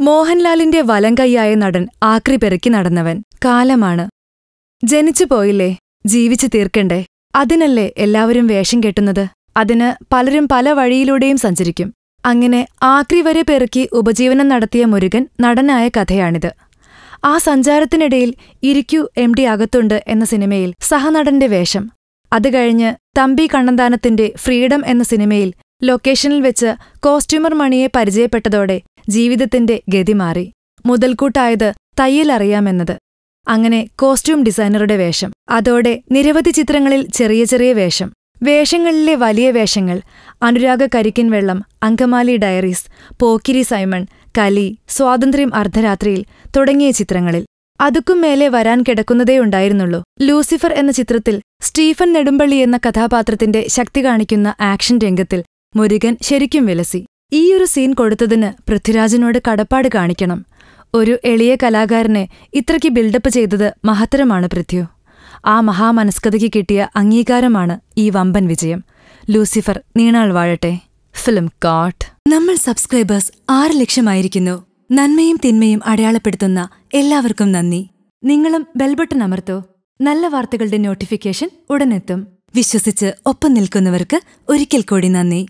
മോഹൻലാലിന്റെ വലങ്കയ്യായ നടൻ ആക്രി പെറുക്കി നടന്നവൻ കാലമാണ്. ജനിച്ചു പോയില്ലേ? ജീവിച്ചു തീർക്കണ്ടേ? അതിനല്ലേ എല്ലാവരും വേഷം കെട്ടുന്നത്? അതിന് പലരും പല വഴിയിലൂടെയും സഞ്ചരിക്കും. അങ്ങനെ ആക്രി വരെ പെറുക്കി ഉപജീവനം നടത്തിയ മുരുകൻ നടനായ കഥയാണിത്. ആ സഞ്ചാരത്തിനിടയിൽ ഇരിക്കൂ എം ഡി അകത്തുണ്ട് എന്ന സിനിമയിൽ സഹനടന്റെ വേഷം. അത് കഴിഞ്ഞ് തമ്പി കണ്ണന്താനത്തിന്റെ ഫ്രീഡം എന്ന സിനിമയിൽ ലൊക്കേഷനിൽ വെച്ച് കോസ്റ്റ്യൂമർ മണിയെ പരിചയപ്പെട്ടതോടെ ജീവിതത്തിന്റെ ഗതി മാറി. മുതൽക്കൂട്ടായത് തയ്യലറിയാമെന്നത് അങ്ങനെ കോസ്റ്റ്യൂം ഡിസൈനറുടെ വേഷം. അതോടെ നിരവധി ചിത്രങ്ങളിൽ ചെറിയ ചെറിയ വേഷം. വേഷങ്ങളിലെ വലിയ വേഷങ്ങൾ. അനുരാഗ കരിക്കിൻ വെള്ളം അങ്കമാലി ഡയറീസ് പോക്കിരി സൈമൺ കലി സ്വാതന്ത്ര്യം അർദ്ധരാത്രിയിൽ തുടങ്ങിയ ചിത്രങ്ങളിൽ. അതുക്കും മേലെ വരാൻ കിടക്കുന്നതേയുണ്ടായിരുന്നുള്ളൂ ലൂസിഫർ എന്ന ചിത്രത്തിൽ സ്റ്റീഫൻ നെടുമ്പള്ളി എന്ന കഥാപാത്രത്തിന്റെ ശക്തി കാണിക്കുന്ന ആക്ഷൻ രംഗത്തിൽ മുരുകൻ ശരിക്കും വിലസി. ഈയൊരു സീൻ കൊടുത്തതിന് പൃഥ്വിരാജിനോട് കടപ്പാട് കാണിക്കണം. ഒരു എളിയ കലാകാരനെ ഇത്രയ്ക്ക് ബിൽഡപ്പ് ചെയ്തത് മഹത്തരമാണ് പൃഥ്വി. ആ മഹാമനസ്കതയ്ക്ക് കിട്ടിയ അംഗീകാരമാണ് ഈ വമ്പൻ വിജയം. ലൂസിഫർ നീണാൾ വാഴട്ടെ. ഫിലിം കാട്ട് നമ്മൾ സബ്സ്ക്രൈബേഴ്സ് ആറ് ലക്ഷമായിരിക്കുന്നു. നന്മയും തിന്മയും അടയാളപ്പെടുത്തുന്ന എല്ലാവർക്കും നന്ദി. നിങ്ങളും ബെൽബട്ടൺ അമർത്തോ. നല്ല വാർത്തകളുടെ നോട്ടിഫിക്കേഷൻ ഉടനെത്തും. വിശ്വസിച്ച് ഒപ്പം നിൽക്കുന്നവർക്ക് ഒരിക്കൽ കൂടി നന്ദി.